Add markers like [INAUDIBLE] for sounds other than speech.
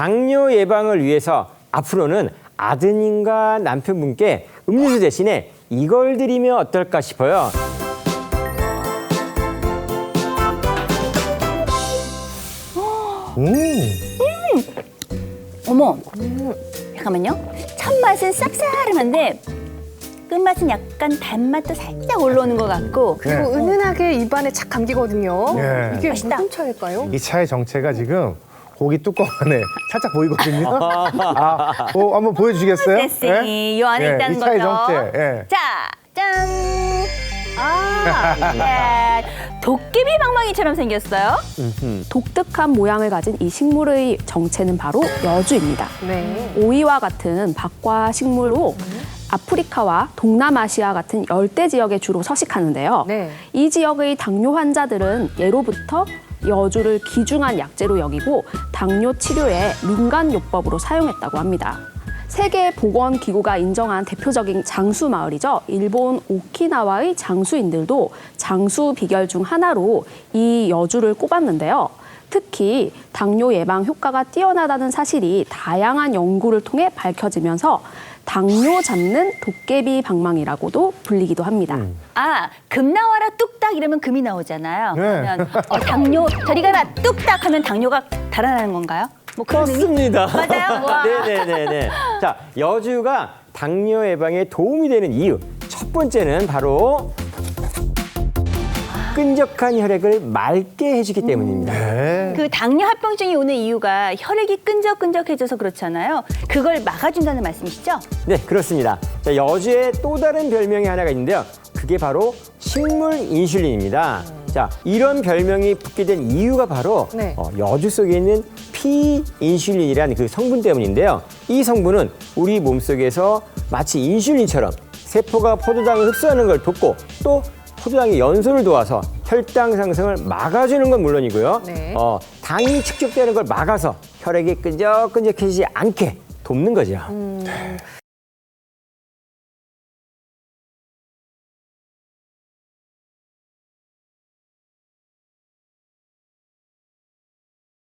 당뇨 예방을 위해서 앞으로는 아드님과 남편분께 음료수 대신에 이걸 드리면 어떨까 싶어요. 어머, 잠깐만요. 첫 맛은 쌉싸름한데 끝맛은 약간 단맛도 살짝 올라오는 것 같고 그리고 은은하게 입안에 착 감기거든요. 네. 이게 맛있다. 무슨 차일까요? 이 차의 정체가 지금 고기 뚜껑 안에 살짝 보이거든요. 아, 어, 한번 보여주시겠어요? 됐으니 요 안에 예, 있다는 이 차의 거죠. 정체. 예. 자, 짠. 아, 예. 도깨비 방망이처럼 생겼어요. 독특한 모양을 가진 이 식물의 정체는 바로 여주입니다. 네. 오이와 같은 박과 식물로 아프리카와 동남아시아 같은 열대 지역에 주로 서식하는데요. 네. 이 지역의 당뇨 환자들은 예로부터 여주를 귀중한 약재로 여기고 당뇨 치료에 민간 요법으로 사용했다고 합니다. 세계 보건 기구가 인정한 대표적인 장수 마을이죠. 일본 오키나와의 장수인들도 장수 비결 중 하나로 이 여주를 꼽았는데요. 특히 당뇨 예방 효과가 뛰어나다는 사실이 다양한 연구를 통해 밝혀지면서 당뇨 잡는 도깨비 방망이라고도 불리기도 합니다. 아, 금 나와라 뚝 딱 이러면 금이 나오잖아요. 네. 그러면 어, 당뇨 저리 가라 뚝딱 하면 당뇨가 달아나는 건가요? 뭐 그런 의미? 맞습니다. 맞아요? 와. [LAUGHS] 네네네네. 자, 여주가 당뇨 예방에 도움이 되는 이유. 첫 번째는 바로 끈적한 혈액을 맑게 해주기 때문입니다. 네. 그 당뇨 합병증이 오는 이유가 혈액이 끈적끈적해져서 그렇잖아요. 그걸 막아준다는 말씀이시죠? 네, 그렇습니다. 자, 여주의 또 다른 별명이 하나가 있는데요. 그게 바로 식물 인슐린입니다. 자, 이런 별명이 붙게 된 이유가 바로 네. 어, 여주 속에 있는 피인슐린이라는 그 성분 때문인데요. 이 성분은 우리 몸속에서 마치 인슐린처럼 세포가 포도당을 흡수하는 걸 돕고 또 포도당의 연소를 도와서 혈당 상승을 막아주는 건 물론이고요. 네. 어, 당이 축적되는 걸 막아서 혈액이 끈적끈적해지지 않게 돕는 거죠. 음,